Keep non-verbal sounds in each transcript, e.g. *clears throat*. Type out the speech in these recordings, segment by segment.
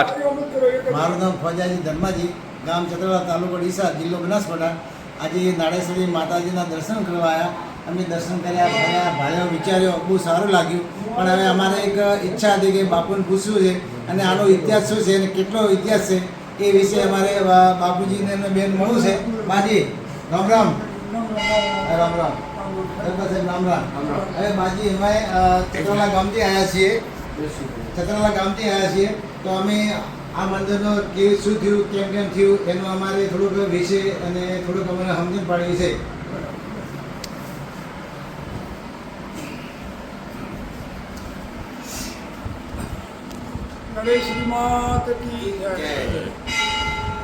મારું નામ ફોજાજી ધર્માજી ગામ ચતરવા તાલુકો ડીસા જિલ્લો બનાસકાંઠા. આજે નાળેશ્વરી માતાજીના દર્શન કરવા આવ્યા અમે દર્શન કર્યા ભર્યા ભાઈઓ વિચાર્યો. બહુ સારું લાગ્યું. પણ હવે અમારે એક ઈચ્છા હતી કે બાપુને પૂછવું છે અને આનો ઇતિહાસ શું છે અને કેટલો ઇતિહાસ છે એ વિશે અમારે બાપુજીને બેન મળવું છે. બાજી રામ રામ. રામ રામ. રામ રામ. હવે બાજી અમે ચતરલા ગામથી આવ્યા છીએ. ચતરાલા ગામથી આવ્યા છીએ. તો અમે આ મંદિરનો કેવું શું થયું કેમ કેમ થયું એનું અમારે થોડુંક વિશે અને થોડુંક અમને સમજણ પાડવી છે. કી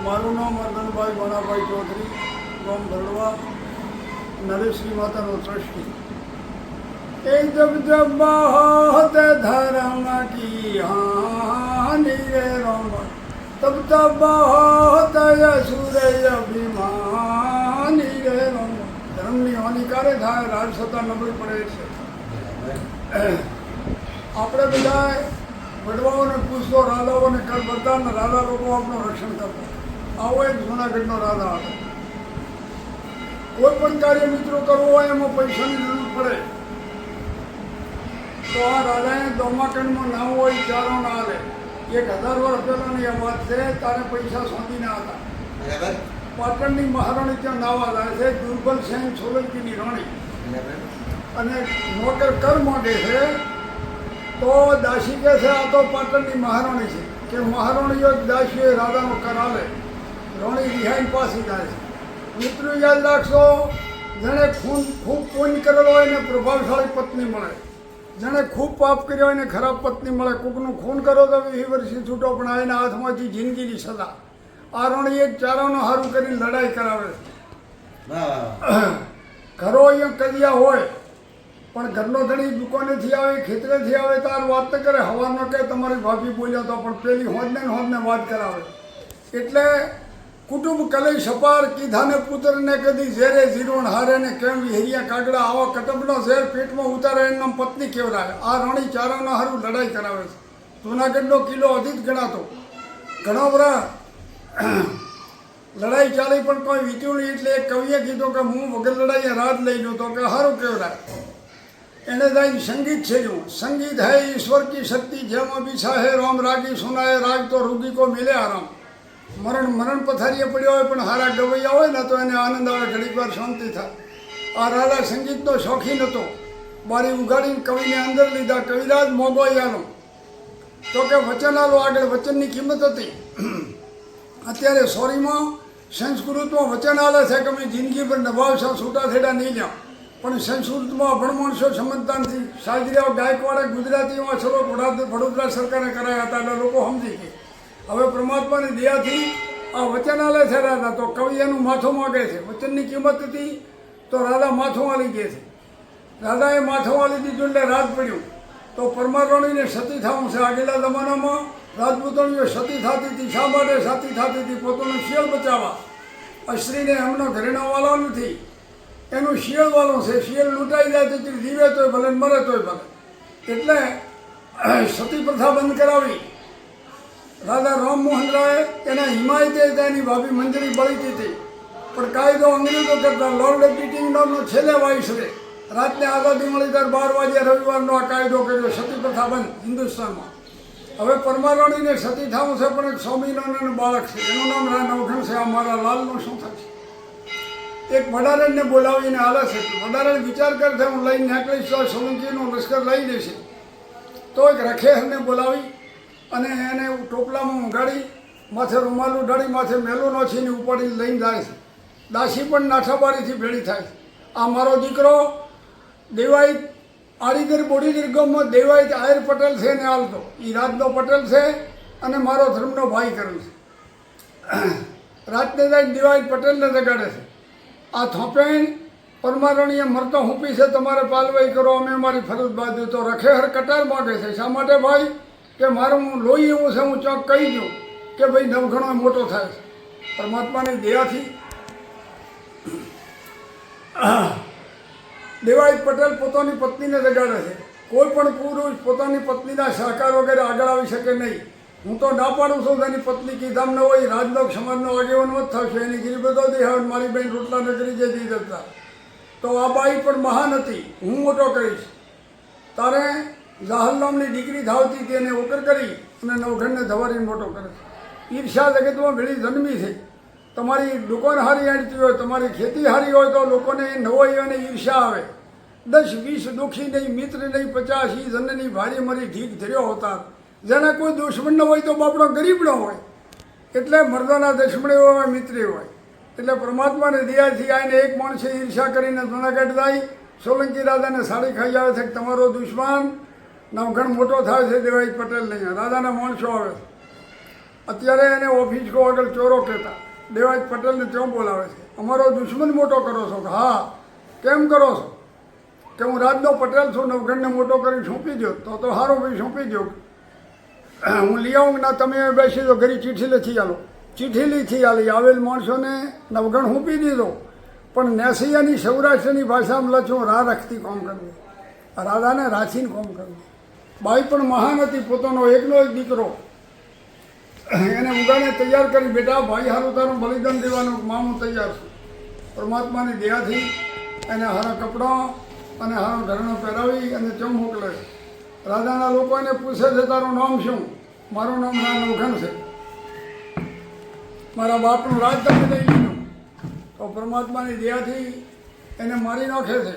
મારું નામ મર્દનભાઈ ભણાભાઈ ચૌધરી ગામ ભરડવા નરેશજી માતાનો ટ્રસ્ટી. એ જબ જબ બહોત ધર્મ કી હાનિ રે રામ তব તબ બહોત યસુર અભિમાની રે રામ ધર્મની હાનિકારે થાય રાજ સત્તા નબળી પડે છે આપણે બધા વડવાઓને પૂછતો, રાધાઓને કર, બધાને રાધા લોકો આપણું રક્ષણ કરતા આવો એક જૂનાગઢનો રાધા હતો. કોઈ પણ કાર્ય મિત્રો કરવો હોય, એમાં પૈસાની જરૂર પડે. તો આ રાધાએ દોમાકંડમાં નામ હોય ચારો ના હાલે. એક હજાર વર્ષ પહેલાંની આ વાત છે તારે પૈસા સોંપીના હતા. બરાબર. પાટણની મહારાણી ત્યાં નાવા લાગે છે દુર્બલ સેન સોલંકીની રાણી. અને નોકર કર માંગે છે તો દાસી કહે છે આ તો પાટણની મહારાણી છે. કે મહારાણીઓ દાસીઓ રાધાનો કરાવે રાણી રિહાઈન પાછી જાય છે. મિત્રો યાદ રાખશો જેણે ખૂન ખૂબ પૂન કરેલો હોય ને પ્રભાવશાળી પત્ની મળે. જેણે ખૂબ પાપ કર્યો હોય ને ખરાબ પત્ની મળે કોકનું ખૂન કરો તો વીસ વર્ષથી છૂટો પણ આ એના હાથમાંથી જિંદગીની સદા આ રણી એક ચારાનો હારું કરીને લડાઈ કરાવે. ઘરો અહીંયા કરિયા હોય પણ ઘરનો ધણી દુકાનેથી આવે ખેતરેથી આવે તાર વાત ન કરે હવાનો કે તમારી ભાભી બોલ્યા તો પણ પેલી હોદને ને હોદને વાત કરાવે. એટલે કુટુંબ કલઈ સપાર કીધાને પુત્રને કદી ઝેરે જીરોણ હારે ને કેમ વિહરિયા કાગડા આવા કટબનો ઝેર પેટમાં ઉતારે એનું પત્ની કેવડાવે આ રાણી ચારાના હારું લડાઈ કરાવે છે. જૂનાગઢનો કિલ્લો અધિક ગણાતો. ઘણા બધા *clears throat* લડાઈ ચાલી પણ કોઈ વીત્યું નહીં એટલે એક કવિએ કીધું કે હું વગર લડાઈએ રાત લઈ લો તો કે સારું કેવડાય એને જાય સંગીત છે જો. સંગીત હૈ ઈશ્વર કી શક્તિ, જેમ અભિષા હે રોમ, રાગી સુનાય રાગ તો રૂગી કો મિલે આરામ. મરણ મરણ પથારીએ પડ્યો હોય પણ હારા ગવૈયા હોય ને તો એને આનંદ આવે, ઘડીક વાર શાંતિ થાય. આ રાધા સંગીતનો શોખીન હતો. બારી ઉગાડીને કવિને અંદર લીધા. કવિરાજ મોગો તો કે વચન આલો આગળ, વચનની કિંમત હતી. અત્યારે સોરીમાં સંસ્કૃતમાં વચન આલે છે કે અમે જિંદગી પર નભાવશો છૂટા થેડા નહીં લ્યા. પણ સંસ્કૃતમાં અભણ સમજતા નથી સાજરીઓ ગાયકવાડે ગુજરાતીમાં ચલો વડોદરા સરકારે કરાયા હતા. એટલે લોકો સમજી ગઈ હવે પરમાત્માની દયાથી આ વચનાલય છે રાધા, તો કવિ એનું માથું માગે છે. વચનની કિંમત હતી તો રાધા માથું વાળી ગયે છે. રાધાએ માથું વાળી દીધું એટલે રાજ પડ્યું. તો પરમારણીને સતી થવું છે. આગેલા જમાનામાં રાજપૂતણીઓ સતી થતી હતી. શા માટે સતી થતી હતી? પોતાનું શિયળ બચાવવા. અશ્રીને એમનો ઘરેણા વાલો નથી. એનું શિયળ વાલો છે. શિયળ લૂંટાઈ જાય તે જીવે તોય ભલે મરે તોય ભલે. એટલે સતી પ્રથા બંધ કરાવી. રાજા રામમોહન રાય એના હિમાયતે તેની ભાભી મંજરી બળીતી હતી પણ કાયદો અંગ્રેજો કરતા લોર્ડ બીટિંગ નામનો છેલ્લે વાઇસરે રાતને આઝાદી મળી ત્યારે બાર વાગ્યા રવિવારનો આ કાયદો કર્યો સતી પ્રથા બંધ હિન્દુસ્તાનમાં. હવે પરમારાણીને સતી થવું છે પણ એક સ્વામિનારાયણ બાળક છે. એનું નામ રા નવઘણ છે. આ મારા લાલનું શું થશે એક વડારણને બોલાવીને આલે છે. વડારણ વિચાર કરશે હું લઈને નીકળીશ સોલંકીનું લશ્કર લઈ લેશે. તો એક રખેહરને બોલાવી અને એને ટોપલામાં ઊંઘાડી, માથે રૂમાલ ઉઢાડી માથે મેલું નોછીને ઉપાડી લઈને જાય છે. દાસી પણ નાઠાબારીથી ભેળી થાય છે. આ મારો દીકરો દેવાઈ આડીગર બોડી ગામમાં દેવાઈ આયર પટેલ છે ને હાલતો એ રાજનો પટેલ છે અને મારો ધર્મનો ભાઈ કરેલ છે. રાતને જાય દેવાઈ પટેલને જગાડે છે. આ થોપેણ પરમારણીએ મરતો હુંપી છે, તમારે પાલવાઈ કરો, અમે અમારી ફરજ બાજુ તો રખેહર કટાર માગે છે. શા માટે ભાઈ? કે મારું લોહી એવું છે, હું ચોક કહી દઉં કે ભાઈ નવઘણો મોટો થાય છે. પરમાત્માની દયાથી દેવાઈ પટેલ પોતાની પત્નીને જગાડે છે. કોઈ પણ પુરુષ પોતાની પત્નીના સહકાર વગેરે આગળ આવી શકે નહીં. હું તો ના પાડું છું તેની પત્ની કીધામ ન હોય, રાજલોક સમાજનો આગેવાન જ થશે. એની ગીરી બધો દેહ મારી બેન રોટલા નજરી જતી જતા. તો આ બાઈ પણ મહાન હતી. હું મોટો કરીશ. તારે જાહલ નામની દીકરી ધાવતી તેને ઓકર કરી અને નવઘણને ધવારીને મોટો કરે ઈર્ષા જગતમાં ભેળી જન્મી છે. તમારી દુકાન હારી આણતી હોય, તમારી ખેતી હારી હોય તો લોકોને નવાઈ અને ઈર્ષા આવે. દસ, વીસ દુઃખી નહીં, મિત્ર નહીં, પચાસ, ઈ જનની ભારી મરી ઢીક ધર્યો હોતા. જેના કોઈ દુશ્મન ન હોય તો બાપડો ગરીબ ન હોય. એટલે મર્દાના દુશ્મણે હોય, મિત્રી હોય. એટલે પરમાત્માને દયાથી આવીને એક માણસે ઈર્ષા કરીને જુનાગઢ જાય. સોલંકી રાજાને સાડી ખાઈ આવે છે તમારો દુશ્મન નવઘણ મોટો થાય છે દેવાઈ પટેલ નહીં રાજાના માણસો આવે. છે અત્યારે એને ઓફિસ કો આગળ ચોરો કહેતા. દેવાજ પટેલને ત્યાં બોલાવે છે. અમારો દુશ્મન મોટો કરો છો હા, કેમ કરો છો? કે હું રાજનો પટેલ છું, નવઘણને મોટો કરી સોંપી દો તો તો સારું ભાઈ, સોંપી દો હું લઈ આવું ના, તમે બેસી દો ઘરી ચીઠી લખી આલો. ચીઠી લીધી આલી. આવેલ માણસોને નવગણ સોંપી દીધો. પણ નેસૈયાની સૌરાષ્ટ્રની ભાષામાં લખું રા રખતી કોમ કરવી. રાધાને રાચીને કોમ કરવી. બાઈ પણ મહાન હતી, પોતાનો એકનો એક દીકરો. એને ઉગાને તૈયાર કરી, બેટા, ભાઈ હારું, તારું બલિદાન દેવાનું મામું તૈયાર છું. પરમાત્માની દયાથી એને હારા કપડાં અને હારો ઘરનો પહેરાવી અને ચમ મોકલે રાજાના લોકો એને પૂછે છે, તારું નામ શું? મારું નામ રામ છે. મારા બાપનું રાજ તમે લઈ લીધું તો પરમાત્માની દયાથી એને મારી નાખે છે.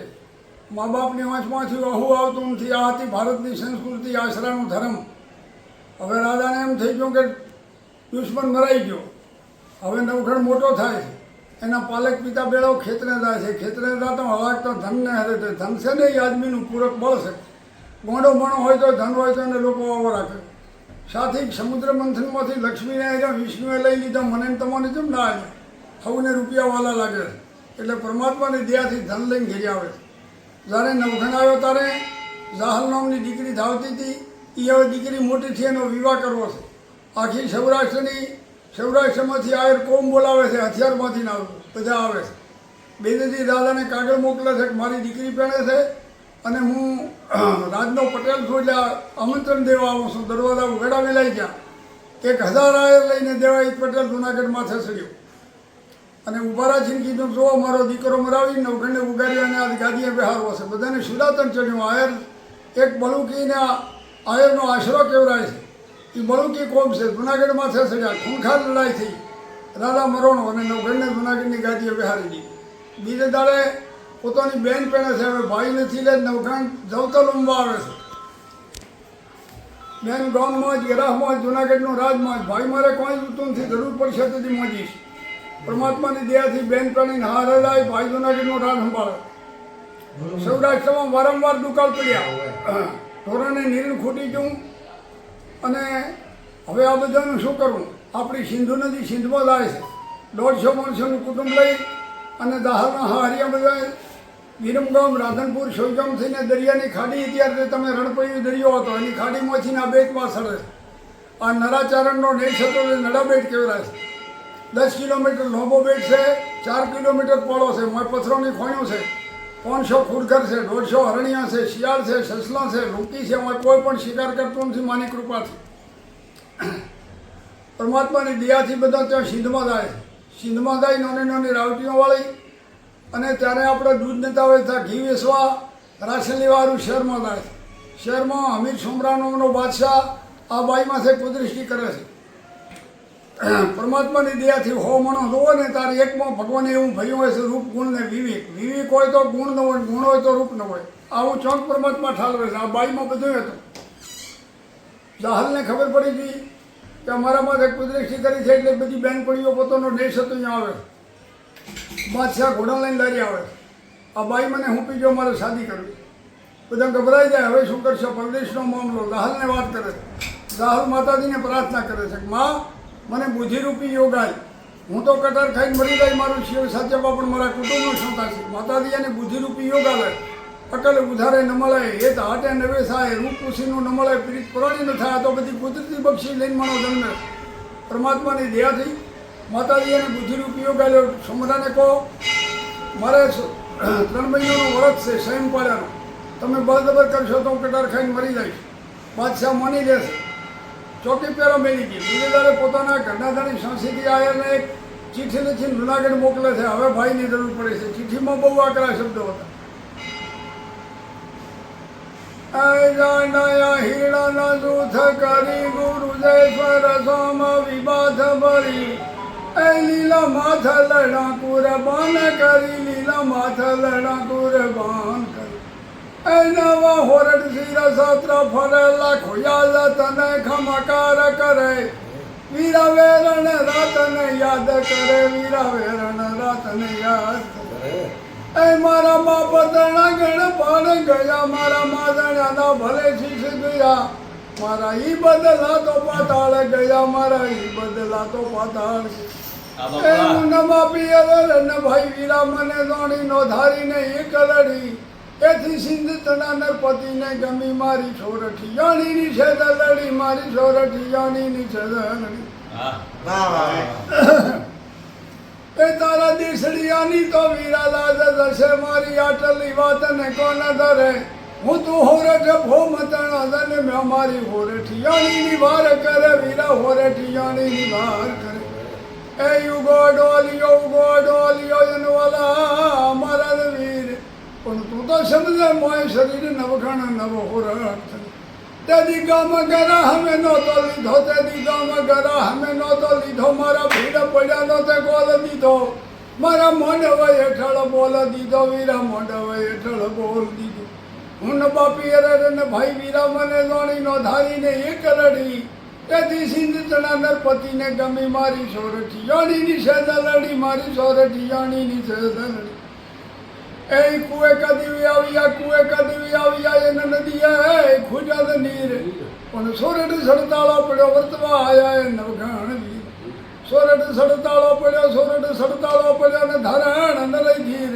મા બાપની વાંચમાંથી અહુ આવતું નથી. આ હતી ભારતની સંસ્કૃતિ, આશરાનો ધર્મ. હવે રાજાને એમ થઈ ગયું કે દુશ્મન મરાઈ ગયો. હવે નવઘણ મોટો થાય છે. એના પાલક પિતા બેળો ખેતરે જાય છે. ખેતરે તો હલાક તો ધનને હરે છે. ધન છે ને એ આદમીનું પૂરક બળ છે. ગોંડો મણો હોય તો ધન હોય તો એને લોકો આવો રાખે. સાથે સમુદ્ર મંથનમાંથી લક્ષ્મીને આવ્યા વિષ્ણુએ લઈ લીધા. મને તમને કેમ ના આવ્યા સૌને રૂપિયાવાલા લાગે એટલે પરમાત્માની દયાથી ધન લઈને ઘેરી આવે છે. જ્યારે નવઘણ આવ્યો ત્યારે જાહલ નામની દીકરી ધાવતી હતી. એ હવે દીકરી મોટી થઈ એનો વિવાહ કરવો છે. આખી સૌરાષ્ટ્રની, સૌરાષ્ટ્રમાંથી આયર કોમ બોલાવે છે હથિયારમાંથી ના બધા આવે છે. બેદજી દાદાને કાગળ મોકલે છે કે મારી દીકરી પહેણે છે અને હું રાજનો પટેલ છું એટલે આમંત્રણ દેવા આવું છું. દરવાજા ઉગાડા મેલાઈ ગયા. એક હજાર આયર લઈને દેવાઈ પટેલ જુનાગઢમાં થસડ્યું અને ઉભારા કીધું જો અમારો દીકરો મરાવી નવઘણને ઉગાડ્યો અને આ ગાદીએ બેહારવો છે. બધાને સુદાતન ચડ્યું. આયર, એક બલુકીને આયરનો આશરો કેવરાય છે? એ બળુકી કોમ છે? જુનાગઢ માથે સજા ખૂંખાર લડાઈ થઈ. રાધા મરોણો અને નવખંડને જુનાગઢની ગાદીએ બેહારી દીધી. બીજે દાડે પોતાની બેન પહેણે છે, હવે ભાઈ નથી લે નવઘણ જવતર ઉમવા આવે છે. બેન ગામમાં જ, ગરાહમાં જ, જુનાગઢનું રાજમાં જ, ભાઈ મારે કોઈ જૂતું નથી જરૂર પડશે તેથી મોજીશ. પરમાત્માની દયાથી બેન પહેણીને હાર હલાય ભાઈ જુનાગઢનું રાજ સંભાળે. સૌરાષ્ટ્રમાં વારંવાર દુકાળ પડ્યા. ધોરણે નીરણ ખૂટી ગયું. અને હવે આ બધાનું શું કરવું? આપણી સિંધુ નદી સિંધમાં લાવે છે. દોઢસો માણસોનું કુટુંબ લઈ અને દાહરના હારિયા બધા વિરમગામ રાધનપુર, સોયગામ થઈને દરિયાની ખાડી અત્યારે તમે રણપૈયું દરિયો હતો, એની ખાડીમાંથી આ બેટ પાછળ આ નરાચારણનો નેશ હતો એ નડાબેટ કહેવાય છે. દસ કિલોમીટર લાંબો બેટ છે, ચાર કિલોમીટર પોળો છે પથરોની ખોણ્યું છે, પાંચસો ખુરઘર છે, દોઢસો હરણિયા છે, શિયાળ છે, સસલા છે રૂકી છે, એમાં કોઈ પણ શિકાર કરતું નથી, માની કૃપાથી પરમાત્માની દયાથી બધા ત્યાં સિંધમાં જાય સિંધમાં જાય નાની નાની રાવટીઓ વાળી અને ત્યારે આપણે દૂધ નેતા હોય ત્યાં ઘી વેસવા રાશન લેવાળું શહેરમાં જાય શહેરમાં અમીર સુમરાનોનો બાદશાહ આ બાઈમાંથી કુદૃષ્ટિ કરે છે. પરમાત્માની દયાથી હો મણો જોવો ને તારે એકમાં ભગવાને એવું ભયું હોય છે, રૂપ ગુણ ને વિવેક. વિવેક હોય તો ગુણ ન હોય, ગુણ હોય તો રૂપ ન હોય. આવું ચોક પરમાત્મા ઠાલવે છે. આ બાઈમાં બધું હતું. જાહલને ખબર પડી ગઈ કે અમારા માટે કુદરતી કરી છે એટલે બધી બેનપણીઓ પોતાનો દેશ હતો અહીંયા આવે. બાદશાહ ઘોડા લઈને લારી આવે. આ બાઈ મને હું પીજો મારે શાદી કરવી. બધા ગભરાઈ જાય, હવે શું કરશો? પરદેશનો મામલો. રાહલને વાત કરે રાહુલ માતાજીને પ્રાર્થના કરે છે માં મને બુદ્ધિરૂપી યોગ આવે હું તો કટાર ખાઈને મરી જાય મારું શિવ સાચવવા પણ મારા કુટુંબનો શું થશે? માતાજી અને બુદ્ધિરૂપી યોગ આવે અકલ ઉધારે ન મળે એ તો હાટે નવે સાય, રૂપ પૂછીનું ન મળે, પીડિત પુરાણી ન થાય તો બધી કુદરતી બક્ષી લઈને મારો જન્મે પરમાત્માની દયાથી માતાજી અને બુદ્ધિરૂપી યોગ આવ્યો સમરાને કહો, મારે ત્રણ મહિનાનું વ્રત છે સ્વયં પાડ્યાનો તમે બળદબર કરશો તો હું કટાર ખાઈને મરી જઈશ. બાદશાહ માની લેશે. ચોકી પેરો મેળી ગઈ બીજે પોતાના ઘરના ધણી સંસીથી એક ચિઠ્ઠી લખી જુનાગઢ મોકલે છે. હવે ભાઈની જરૂર પડે છે. ચિઠ્ઠીમાં બહુ આકરા શબ્દો હતા. કરી ગુરુ જય સોમ ભરી. એ લીલા માથ લડા કુરબાન કરી, લીલા માથ લડા કુરબાન કરી. એ નવા હોરડ શિર સત્ર ફરેલા ખોયાલ તને ખમકાર કરે. વીરા વેરણ રાતને યાદ કરે વીરા વેરણ રાતને યાદ કરે. એ મારા બાપ દણા ગણ પાડ ગયા મારા માદણાના ભલે શીશ ગયા. મારા ઈ બદલા તો પાતાળ ગયા મારા ઈ બદલા તો પાતાળ. એ મુન્નમાં પિયર રન ભાઈ વીરા મને દોણી નો ધારીને એક લડી. એથી સિંધ તણા પતિને ગમી મારી છોરઠી. જાણીની છે દલડી મારી છોરઠી જાણીની છે દલડી. એ તારા દીસડિયાની તો વીરા લાજ દશે મારી આટલી વાત ને કોને ધરે? હું તું હોરઠ ભો તણા અદન મે મારી હોરઠી. જાણીની વાર કરે વીરા હોરઠી જાણીની વાર કરે. એ યુગો ડોલિયો ઉગો ડોલિયો એનવાલા મારા વીર. પણ તું તો સમજે મોય શરીર નવખણ નવ હોરઠ તેદી ગામ ગરા હમે નહોતો લીધો તેદી ગામ ગરા હમે નહોતો લીધો. મારા ભીડ પડ્યા નો તે ગોલ દીધો. મારા મોઢવ હેઠળ બોલ દીધો, વીરા મોઢવ હેઠળ બોલ દીધો. હું બાપી અરડ, ને ભાઈ વીરા, મને લોણી નો ધારીને એક રડી. તેથી સિંધ ચણા નરપતિને ગમી મારી સોરઠી જાણીની છે લડી, મારી સોરઠી જાણીની છે દલડી એ કુએ કદી આવ્યા કુએ કદી આવ્યા એને નદી એ ખુજલ નીર. પણ સોરડ સડતાળો પડ્યો વર્તવા આયા એ નવઘણ સોરડ સડતાળો પડ્યો સોરડ સડતાળો પડ્યો ને ધરણ નરઈ ધીર.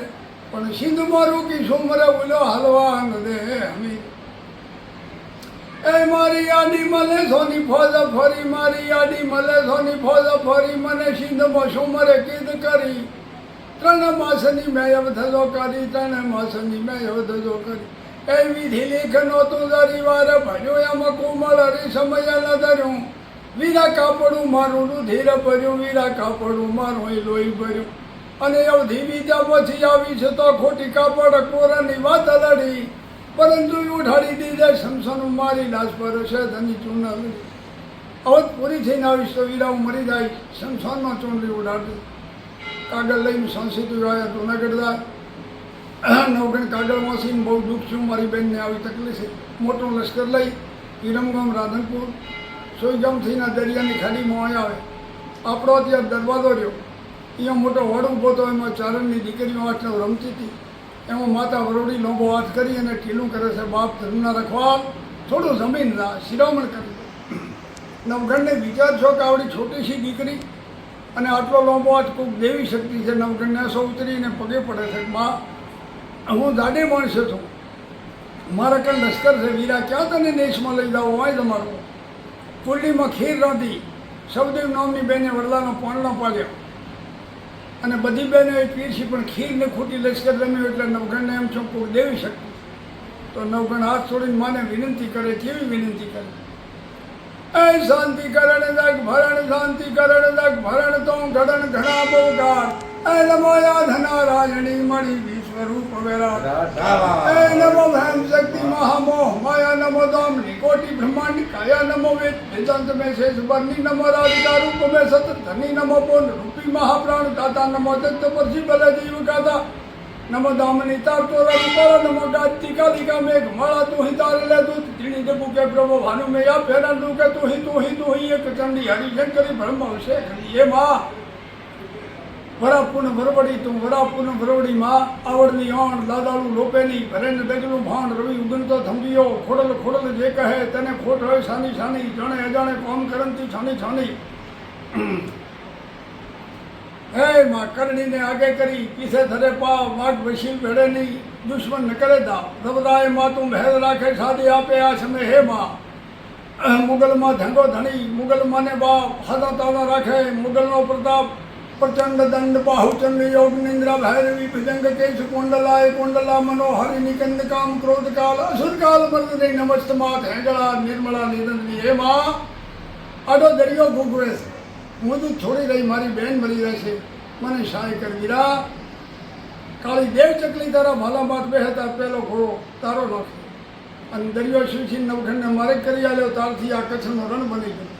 પણ સિંધ મારું કી સુમરે ઉલો હલવા દે હમી એ મારી આડી મલે સોની ફોજ ફરી, મારી આડી મલે સોની ફોજ ફરી, મને સિંધમાં સુમરે કીદ કરી. ત્રણ માસની મેં અવધજો કરી ત્રણ માસની મેં અવધજો કરી. એ વિધિ લેખનો તું દરી વાર ભર્યો એમાં કોમળ હરી સમય ન ધર્યું. વીરા કાપડું મારું રુધિર ભર્યું, વીરા કાપડું મારું એ લોહી ભર્યું. અને અવધિ બીજા પછી આવી છે તો ખોટી કાપડ કોરાની વાત લડી. પરંતુ ઉઠાડી દીધે શમશાનું મારી લાશ પર છે ધની ચૂંટણી અવધ પૂરી થઈને આવીશ તો વીરા મરી જાય, શમશાનમાં ચૂંટણી ઉડાડતી કાગળ લઈને સંસ્કૃતિ આવ્યા જુનાગઢ દા નવગણ કાગળ વાંચીને બહુ દુઃખ છું મારી બહેનને આવી તકલીફ છે. મોટું લશ્કર લઈ વિરમગામ રાધનપુર. સોઈગામથી ના દરિયાની ખાડીમાં અહીં આવે. આપણો ત્યાં દરવાજો રહ્યો. અહીંયા મોટો વડ ઊભો હતો એમાં ચારણની દીકરીઓ આટલો રમતી હતી. એમાં માતા વરોડી લોંબો હાથ કરી અને ઢીલું કરે છે, બાપ, ધર્મના રખવા. થોડું જમીન શિરામણ કરી નવગણને વિચાર છો કે આવડી, છોટી સી દીકરી. અને આટલો લાંબો હાથ ખૂબ દેવી શક્તિ છે નવકન્યા સૌ ઉતરીને પગે પડે છે. માં હું જાડે માણસ છું મારા કંઈ લશ્કર છે. વીરા ક્યાં તને દેશમાં લઈ જાઓ? હોય તમારો. કુંડલીમાં ખીર રાંધી. સૌદેવ નામની બેને વડલાનો પાંડલા પાડ્યો. અને બધી બહેનો એ પીરસી, પણ ખીરને ખોટી લશ્કર રમ્યું એટલે નવગણને એમ કોઈક દેવી શક્તિ. તો નવગણ હાથ છોડીને માને વિનંતી કરે, કેવી વિનંતી કરે? એ શાંતિ કરણ ભરણ, શાંતિ કરણ જગ ભરણ, તો ઘડણ ઘણા બહુ ગાઢ એ નમોયા ધનારાયણી મળી વિશ્વરૂપ વેરાટ એ નમો ભેમ શક્તિ મહામોહ, માયા નમો દામની કોટી બ્રહ્માંડ, કાયા નમો વેદ, વેદાંત મેં શેષ નમો મેં સત ધની નમો પૂર્ણ રૂપી મહાપ્રાણ, દાતા નમો દત્ત, પરસી બલ જીવ ગાતા નમો દામની તાર તોરા રૂપાળા નમો ગાતી કાલિકા મેઘ માળા, તું હિ તારે લે તું ત્રીણી દેબુ કે પ્રભુ ભાનુ મેં યા ફેરા તું કે તું હિ તું હિ તું હિ, એક ચંડી હરિશંકરી બ્રહ્મ વિશે એ માં. વરા પૂન વરવડી તું વરા પૂન વરવડી માં. આવડની ઓણ દાદાળું લોપેની, ભરેન ડગલું ભાણ, રવિ ઉગનતો થંભીયો ખોડલ ખોડલ જે કહે, તેને ખોટ હોય સાની સાની, જાણે અજાણે કોમ કરંતી છાની છાની. હે માં કરણીને આગે કરી, પીછે ધરે પા વાઘ વશી ભેડે નહીં, દુશ્મન ન કરે દા રબરાયમાં તું ભેદ રાખે, સાદી આપે આ સમય હે માં. મુગલમાં ધંગો ધણી મુગલમાં ને બા હાથા તાળા રાખે, મુગલનો પ્રતાપ, પ્રચંડ દંડ, બાહુચંડ યોગ, નિંદ્રા, ભૈરવી, ભુજંગ, કેશ, કુંડલાય, કુંડલા, મનોહરી, નિકંદ, કામ, ક્રોધ, કાલ, અસુર કાલ મર્દ નમસ્ત માત, હેંગળા, નિર્મળા નિરંજની હે માં. આડો દરિયો ભોગવે છે. હું તું છોડી રહી મારી બેન મળી રહેશે મને સહાય કર વીરા કાળી દેવ ચકલી તારા ભાલા માત બે હતા પેલો ઘોડો તારો નાખ્યો અને દરિયો શીશી નવખંડને મારે કરી આવ્યો તારથી આ કચ્છનો રણ બની ગયો.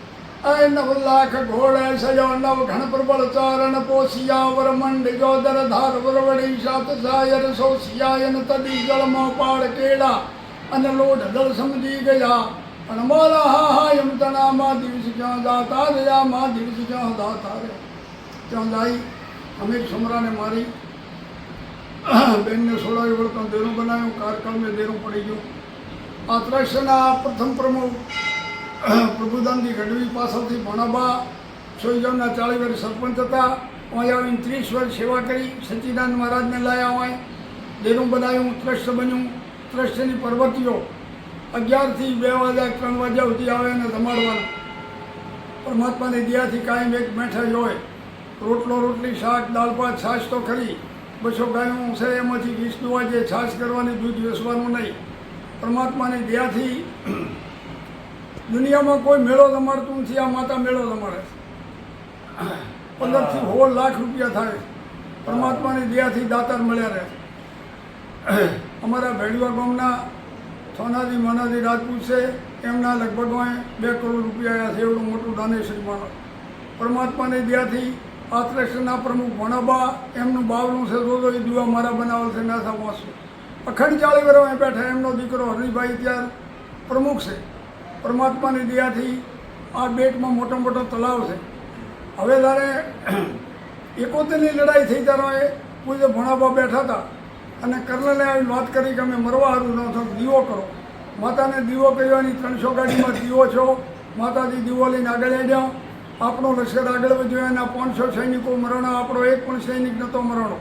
આ નવ લાખ ઘોડે સયો નવ ઘણ પ્રબળ ચારણ પોસિયા વરમંડ જોદર ધાર વરવડી સાત સાયર, સો સિયાયન તડી જળમાં પાળ કેળા. અને લોઢ દળ સમજી ગયા. અને હા હા એમ તના માં દિવસ ક્યાં દાતા રહ્યા માં દિવસ ક્યાં દાતા રે. ત્યાં જાય અમે સમરાને મારી, બેનને સોળાવી વળતો દેરું બનાવ્યું કારકાળ મેં દેરું પડી ગયું. આ ત્રસ્યના પ્રથમ પ્રમુખ પ્રભુદાનજી ગઢવી પાસેથી ભણાબા સોઈગામના ચાળી વર્ષ સરપંચ હતા. અહીં આવીને ત્રીસ વર્ષ સેવા કરી સચ્ચિદાનંદ મહારાજને લાયા હોય. દેરું બનાવ્યું ત્રસ્ય બન્યું. ત્રસ્યની પર્વતીઓ અગિયારથી બે વાગ્યા, ત્રણ વાગ્યા સુધી આવે એને જમાડવાનું પરમાત્માની દયાથી કાયમ એક જ હોય. રોટલો, રોટલી, શાક, દાળ, ભાત, છાશ તો ખરી. બસો ગાયું છે એમાંથી વીસ દુવા જે છાશ કરવાની, દૂધ વેસવાનું નહીં. પરમાત્માની દયાથી દુનિયામાં કોઈ મેળો જમાડતું નથી, આ માતા મેળો જમાડે છે. પંદરથી સોળ લાખ રૂપિયા થાય. પરમાત્માની દયાથી દાતાર મળ્યા રહે અમારા ભેડવા ગામના સોનાજી માનાજી રાજપૂત છે, એમના લગભગ બે કરોડ રૂપિયા છે, એવડું મોટું ડોનેશન પણ પરમાત્માની દયાથી આ પ્રમુખ ભણાબા, એમનું બાવલું છે તો એ દીવા મારા બનાવેલ છે નાસા વાંસુ. અખંડ ચાલી વર્ષ બેઠા, એમનો દીકરો હરિભાઈ ત્યાં પ્રમુખ છે. પરમાત્માની દયાથી આ બેટમાં મોટો મોટો તલાવ છે. હવે જ્યારે એકોતેરની લડાઈ થઈ ત્યારે પૂજ્ય ભણાબા બેઠા હતા અને કર્નલે આવી વાત કરી કે અમે મરવા હારું ન થો દીવો કરો. માતાને દીવો કહેવાની ત્રણસો ગાડીમાં દીવો છો. માતાજી દીવો લઈને આગળ આવ્યા આપણો લશ્કર આગળ વધ્યો, એના પાંચસો સૈનિકો મરણો, આપણો એક પણ સૈનિક નહોતો મરણો.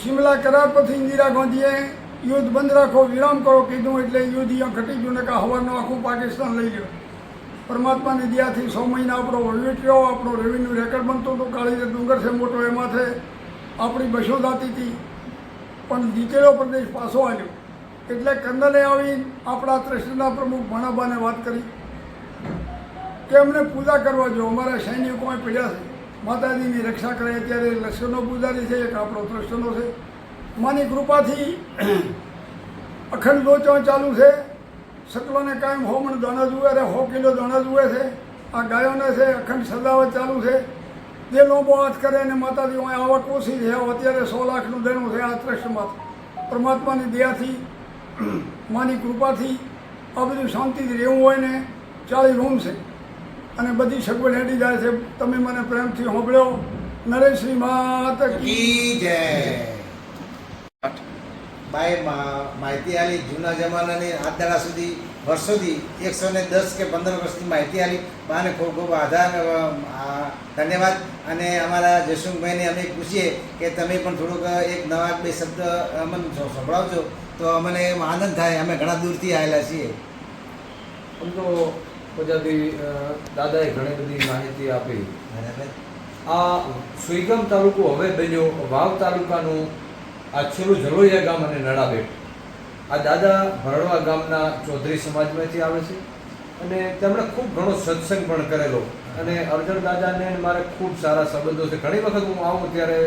શિમલા કરાર પછી ઇન્દિરા ગાંધીએ યુદ્ધ બંધ રાખો, વિરામ કરો કીધું એટલે યુદ્ધ અહીંયા ઘટી ગયું ને કે હવાનું આખું પાકિસ્તાન લઈ ગયો. પરમાત્માની દયાથી સો મહિના આપણો વહીવટ રહ્યો, આપણો રેવન્યુ રેકર્ડ બનતો હતો, કાળી ડુંગર છે મોટો એમાંથી આપણી બસો દાતી હતી. પણ જીતેલો પ્રદેશ પાછો આવ્યો એટલે કંદલે આવી આપણા ટ્રસ્ટના પ્રમુખ ભણાબાને વાત કરી. કે અમને પૂજા કરવા જો, અમારા સૈનિકોમાં પીડ્યા છે. માતાજીની રક્ષા કરે, અત્યારે લશ્કરનો પૂજારી છે, એક આપણો ટ્રસ્ટનો છે. માની કૃપાથી અખંડ લોચો ચાલુ છે. સકલોને કાયમ હો મણ દાણા જુએ, અરે હો કિલો દાણા જુએ છે. આ ગાયોને છે, અખંડ સદાવત ચાલુ છે. જે લોબો હાથ કરે અને માતાજી હું આવક ઓછી છે. અત્યારે સો લાખનું દેણું છે આ ટ્રસ્ટમાં પરમાત્માની દયાથી માની કૃપાથી આ બધું શાંતિથી રહેવું હોય ને ચાલી રૂમ છે. અને બધી સગવડ હેડી જાય છે. તમે મને પ્રેમથી સાંભળ્યો નરેશની માત કી જય. મા- માહિતી આલી જૂના જમાનાની આજ દાડા સુધી વર્ષોથી એકસો ને દસ કે પંદર વર્ષની માહિતી આલી. બાને ખૂબ ખૂબ આધાર ધન્યવાદ. અને અમારા જયશુંભાઈને અમે પૂછીએ કે તમે પણ થોડુંક એક નવા બે શબ્દ અમને સંભળાવજો. તો અમને એમ આનંદ થાય અમે ઘણા દૂરથી આવેલા છીએ. આમ તો અ, દાદાએ ઘણી બધી માહિતી આપી. આ સુઈગામ તાલુકો હવે બન્યો વાવ તાલુકાનું આ છેલ્લું જલોયા ગામ અને નડાબેટ આ દાદા ભરડવા ગામના ચૌધરી સમાજમાંથી આવે છે અને તેમણે ખૂબ ઘણો સત્સંગ પણ કરેલો. અને અર્જણ દાદાને મારે ખૂબ સારા સંબંધો છે. ઘણી વખત હું આવું ત્યારે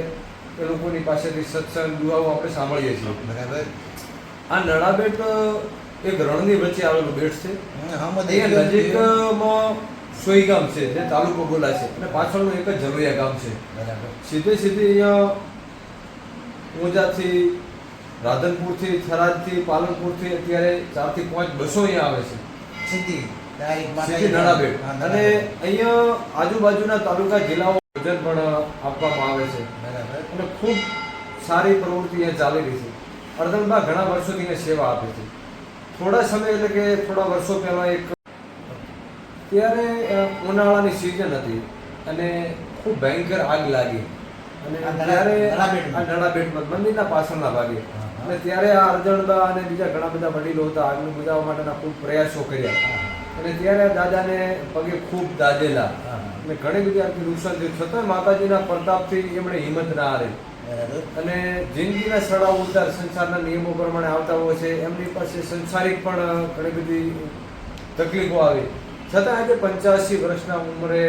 એ લોકોની પાસેથી સત્સંગ દુઆઓ આપણે સાંભળીએ છીએ. બરાબર. આ નડાબેટ એક રણની વચ્ચે આવેલું બેટ છે. નજીકમાં સોઈ ગામ છે જે તાલુકો બોલાય છે. અને પાછળનું એક જ જલોયા ગામ છે. બરાબર. સીધે સીધી અહીંયા ઊંઝાથી રાધનપુરથી થરાદથી પાલનપુરથી અત્યારે ચારથી પાંચ બસો અહીંયા આવે છે. સીધી અને અહીંયા આજુબાજુના તાલુકા જિલ્લાઓ ભોજન પણ આપવામાં આવે છે. અને ખૂબ સારી પ્રવૃત્તિ અહીંયા ચાલી રહી છે. અર્ધનબા ઘણા વર્ષોથી અહીંયા સેવા આપે છે. થોડા સમય એટલે કે થોડા વર્ષો પહેલાં એક ત્યારે ઉનાળાની સિઝન હતી અને ખૂબ ભયંકર આગ લાગી. અને ત્યારે. આ નડાબેટમાં મંદિરના પાછળના ભાગે. અને ત્યારે આ અર્જણબા અને બીજા ઘણા બધા વડીલો હતા આગળ બુજાવવા માટેના ખૂબ પ્રયાસો કર્યા. અને ત્યારે આ દાદાને પગે ખૂબ દાદેલા. અને ઘણી બધી આખી નુકસાન થયું છતાં માતાજીના પ્રતાપથી એમણે હિંમત ના હારી. અને જિંદગીના સડાવ ઉતાર સંસારના નિયમો પ્રમાણે આવતા હોય છે એમની પાસે સંસારિક પણ ઘણી બધી તકલીફો આવી. છતાં આજે પંચ્યાસી વર્ષના ઉંમરે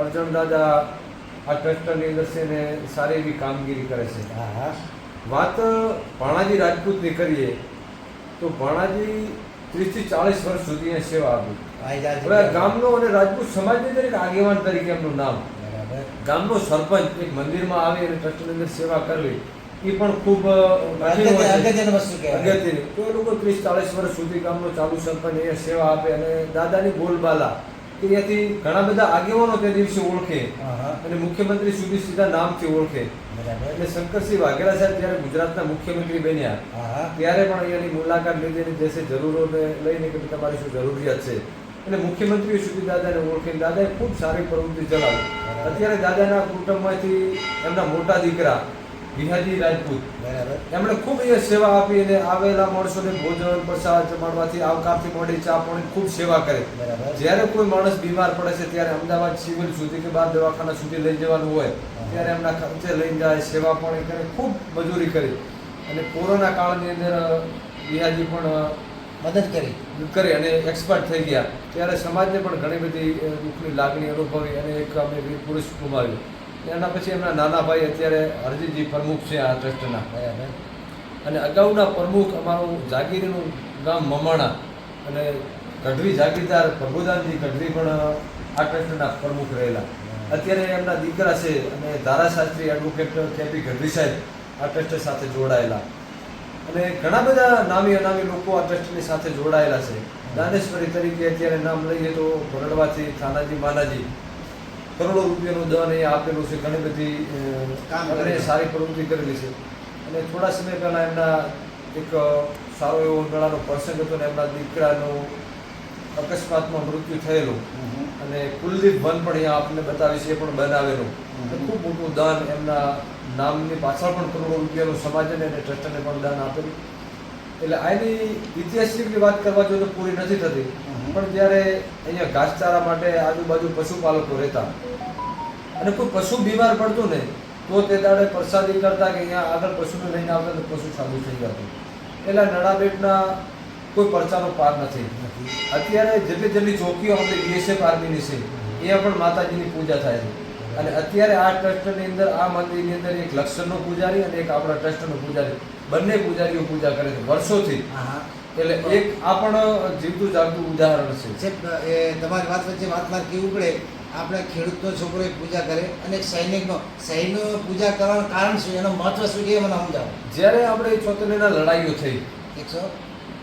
અર્જણ દાદા આ ટ્રસ્ટની અંદર છે ને સારી એવી કામગીરી કરે છે. હા. હા વાત ભાણાજી રાજપૂતની કરીએ તો ભાણાજી ત્રીસથી ચાલીસ વર્ષ સુધી સેવા આપી. ગામનો અને રાજપૂત સમાજની અંદર એક આગેવાન તરીકે એમનું નામ. ગામનો સરપંચ એક મંદિરમાં આવે અને ટ્રસ્ટની અંદર સેવા કરવી એ પણ ખૂબ અગત્યની તો એ લોકો ત્રીસ ચાલીસ વર્ષ સુધી ગામનો ચાલુ સરપંચ એ સેવા આપે અને દાદાની બોલબાલા કે ત્યાંથી ઘણા બધા આગેવાનો તે દિવસે ઓળખે. અને મુખ્યમંત્રી સુધી સીધા નામથી ઓળખે. એટલે શંકરસિંહ વાઘેલા સાહેબ જ્યારે ગુજરાતના મુખ્યમંત્રી બન્યા ત્યારે પણ અહીંયાની મુલાકાત લીધી જે છે જરૂરોને લઈને કે તમારી શું જરૂરિયાત છે. એટલે મુખ્યમંત્રીઓ સુધી દાદાને ઓળખીને દાદાએ ખૂબ સારી પ્રવૃત્તિ ચલાવી. અત્યારે દાદાના કુટુંબમાંથી એમના મોટા દીકરા વિહાજી રાજપૂત. બરાબર. એમણે ખૂબ એ સેવા આપી અને આવેલા માણસોને ભોજન પ્રસાદ જમાડવાથી આવકારથી મોડી ચા પાણી ખૂબ સેવા કરે. બરાબર. જ્યારે કોઈ માણસ બીમાર પડે છે ત્યારે અમદાવાદ સિવિલ સુધી કે બાર દવાખાના સુધી લઈ જવાનું હોય ત્યારે એમના ખર્ચે લઈને જાય સેવા પાણી કરે ખૂબ મજૂરી કરી. અને કોરોના કાળની અંદર અ, પણ મદદ કરી. કરી અને એક્સપર્ટ થઈ ગયા. ત્યારે સમાજને પણ ઘણી બધી દુઃખની લાગણી અનુભવી અને એક અમે વીર પુરુષ ગુમાવ્યું. એના પછી એમના નાના ભાઈ અત્યારે હરજીજી પ્રમુખ છે આ ટ્રસ્ટના બરાબર અને અગાઉના પ્રમુખ અમારું જાગીરનું ગામ મમાણા અને ગઢવી જાગીરદાર પ્રભુદાનજી ગઢવી પણ આ ટ્રસ્ટના પ્રમુખ રહેલા. અત્યારે એમના દીકરા છે અને ધારાશાસ્ત્રી એડવોકેટ કેપી ગઢવી સાહેબ આ ટ્રસ્ટ સાથે જોડાયેલા. અને ઘણા બધા નામી અનામી લોકો આ ટ્રસ્ટની સાથે જોડાયેલા છે. દાનેશ્વરી તરીકે અત્યારે નામ લઈએ તો ભરડવાથી થાનાજી માનાજી કરોડો રૂપિયાનું દાન એ આપેલું છે ઘણી બધી કામ એમણે સારી પ્રવૃત્તિ કરેલી છે. અને થોડા સમય પહેલા એમના એક સારો એવો ઉનાળાનો પ્રસંગ હતો ને એમના દીકરાનું અકસ્માતમાં મૃત્યુ થયેલું. અને કુલદીપ વન પણ અહીંયા આપને બતાવી છે એ પણ બનાવેલું. ખૂબ મોટું દાન એમના નામની પાછળ પણ કરોડો રૂપિયાનું સમાજને અને ટ્રસ્ટને પણ દાન આપેલું. એટલે આની ઐતિહાસિકની વાત કરવા જોઈએ તો પૂરી નથી થતી. પણ જ્યારે અહીંયા ઘાસચારા માટે આજુબાજુ પશુપાલકો રહેતા. અને કોઈ પશુ બીમાર પડતું ને તો તે દાડે પ્રસાદી કરતા કે અહીંયા આગળ પશુને લઈને આવતા તો પશુ સાબુ થઈ જતું. એટલે નડાબેટના કોઈ પરચાનો પાર નથી. અત્યારે જેટલી જેટલી ચોકીઓ આપણી બીએસએફ આર્મીની છે અહીંયા પણ માતાજીની પૂજા થાય છે. અને અત્યારે આ ટ્રસ્ટની અંદર, આ મંદિરની અંદર એક લક્ષણનો પૂજારી અને એક આપણા ટ્રસ્ટનો પૂજારી. બંને પૂજારીઓ પૂજા કરે છે. વર્ષોથી એટલે એક આ પણ જીવતું જાગતું ઉદાહરણ છે. એ તમારી વાત વચ્ચે વાત મારે કેવું પડે આપણે ખેડૂતનો છોકરો એક પૂજા કરે અને એક સૈનિકનો. સૈનિકનો પૂજા કરવાનું કારણ શું? એનો મહત્વ શું છે મને સમજાવો. જ્યારે આપણે છોતેરની લડાઈઓ થઈ એકસો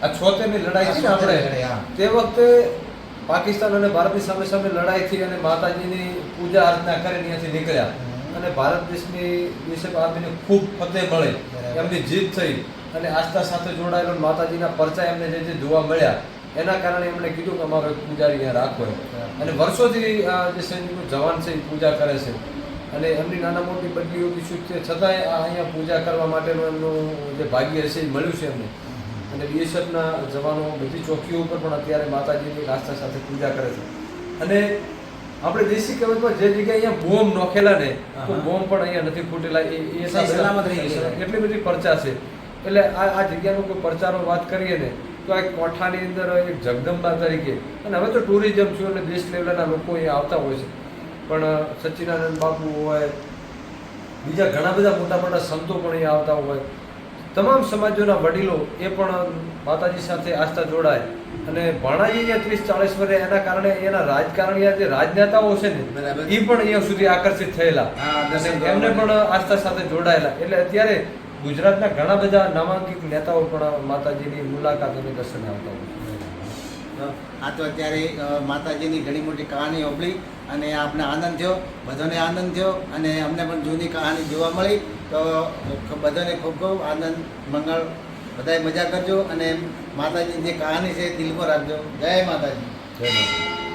આ છોતેરની લડાઈ છે આપણે તે વખતે પાકિસ્તાન અને ભારતની સામે સામે લડાઈ થઈ અને માતાજીની પૂજા અર્ચના કરીને ત્યાંથી નીકળ્યા. અને ભારત દેશની બીએસએફ આર્મીને ખૂબ ફતેહ મળી એમની જીત થઈ અને આસ્થા સાથે જોડાયેલો માતાજીના પરચા એમને જે જે જોવા મળ્યા એના કારણે એમણે કીધું કે અમારો એક પૂજારી અહીંયા રાખો. અને વર્ષોથી આ જે સૈનિકો જવાન છે એ પૂજા કરે છે. અને એમની નાના મોટી બદલીઓ શું છે છતાંય આ અહીંયા પૂજા કરવા માટેનું એમનું જે ભાગ્ય છે એ મળ્યું છે એમને. અને બીએસએફના જવાનો બધી ચોકીઓ ઉપર પણ અત્યારે માતાજીની આસ્થા સાથે પૂજા કરે છે. અને આપણે દેશી કહેવતમાં જે જગ્યાએ અહીંયા બોમ્બ નોખેલા ને તો બોમ્બ પણ અહીંયા નથી ફૂટેલા. એ એ સલામત રહી. એટલી બધી પરચા છે. એટલે આ આ જગ્યાનો કોઈ પરચારો વાત કરીએ ને તો આ કોઠાની અંદર એક જગદંબા તરીકે. અને હવે તો ટુરિઝમ છું એટલે દેશ લેવલના લોકો અહીંયા આવતા હોય છે. પણ સચ્ચિદાનંદ બાપુ હોય બીજા ઘણા બધા મોટા મોટા સંતો પણ અહીંયા આવતા હોય. તમામ સમાજોના વડીલો એ પણ માતાજી સાથે આસ્થા જોડાય. અને ભાણાજી અહીંયા ત્રીસ ચાલીસ વર્ષે એના કારણે એના રાજકારણીયા જે રાજનેતાઓ છે ને એ પણ અહીંયા સુધી આકર્ષિત થયેલા. એમને પણ આસ્થા સાથે જોડાયેલા. એટલે અત્યારે ગુજરાતના ઘણા બધા નામાંકિત નેતાઓ પણ માતાજીની મુલાકાત અને દર્શન આવતા હોય આ તો અત્યારે માતાજીની ઘણી મોટી કહાની ઓબળી અને આપણે આનંદ થયો. બધાને આનંદ થયો અને અમને પણ જૂની કહાની જોવા મળી. તો બધાને ખૂબ ખૂબ આનંદ મંગળ. બધાએ મજા કરજો અને માતાજીની જે કહાની છે દિલમાં રાખજો. જય માતાજી. જય માતા